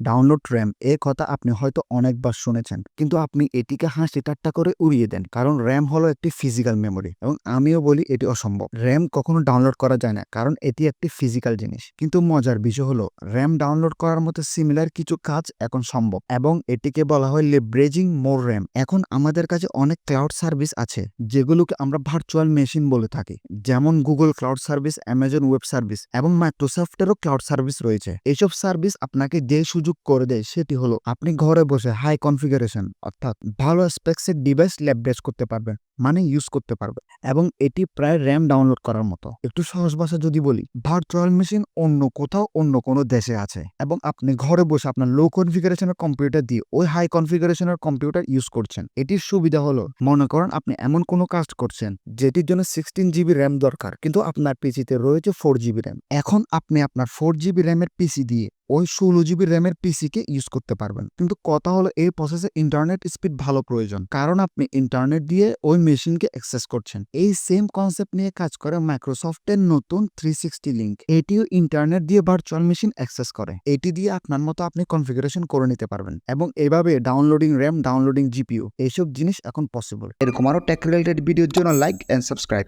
Download RAM এ কথা আপনি হয়তো অনেকবার শুনেছেন, কিন্তু আপনি এটিকে হাসি ঠাট্টা করে উড়িয়ে দেন। কারণ র্যাম হলো একটি ফিজিক্যাল মেমোরি এবং আমিও বলি এটি অসম্ভব। র্যাম কখনো ডাউনলোড করা যায় না, কারণ এটি একটি ফিজিক্যাল জিনিস। কিন্তু মজার বিষয় হলো র্যাম ডাউনলোড করার মতো সিমিলার কিছু কাজ এখন সম্ভব এবং এটিকে বলা হয় লেব্রেজিং মোর র্যাম এখন আমাদের কাছে অনেক ক্লাউড সার্ভিস আছে, যেগুলোকে আমরা ভার্চুয়াল মেশিন বলে থাকি, যেমন Google cloud service Amazon web service এবং মাইক্রোসফটেরও ক্লাউড সার্ভিস রয়েছে। এইসব সার্ভিস আপনাকে যে সুযোগ করে দেয় সেটি হলো আপনি ঘরে বসে হাই কনফিগারেশন অর্থাৎ ভালো স্পেক্সের ডিভাইস ল্যাবরেজ করতে পারবেন মানে ইউজ করতে পারবে এবং এটি প্রায় র্যাম ডাউনলোড করার মতো। একটু সহজ ভাষা যদি বলি ভার্চুয়াল মেশিন অন্য কোথাও অন্য কোনো দেশে আছে এবং আপনি ঘরে বসে আপনার লো কনফিগারেশনের কম্পিউটার দিয়ে ওই হাই কনফিগারেশনের কম্পিউটার ইউজ করছেন, এটির সুবিধা হলো মনে করেন আপনি এমন কোনো কাজ করছেন যেটির জন্য সিক্সটিন জিবি র্যাম দরকার, কিন্তু আপনার পিসিতে রয়েছে ফোর জিবি র্যাম এখন আপনি আপনার ফোর জিবি র্যামের পিসি দিয়ে ওই ষোলো জিবি র্যামের পিসিকে ইউজ করতে পারবেন। কিন্তু কথা হলো এই প্রসেসে ইন্টারনেট স্পিড ভালো প্রয়োজন। কারণ আপনি ইন্টারনেট দিয়ে ওই মেশিনকে অ্যাক্সেস করছেন। এই সেম কনসেপ্ট নিয়ে কাজ করে মাইক্রোসফটের নতুন থ্রি সিক্সটি লিঙ্ক এটিও ইন্টারনেট দিয়ে ভার্চুয়াল মেশিন অ্যাক্সেস করে। এটি দিয়ে আপনার মতো আপনি কনফিগারেশন করে নিতে পারবেন। এবং এভাবে ডাউনলোডিং র্যাম ডাউনলোডিং জিপিও এইসব জিনিস এখন পসিবল এরকম আরও টেক রিলেটেড ভিডিওর জন্য লাইক অ্যান্ড সাবস্ক্রাইব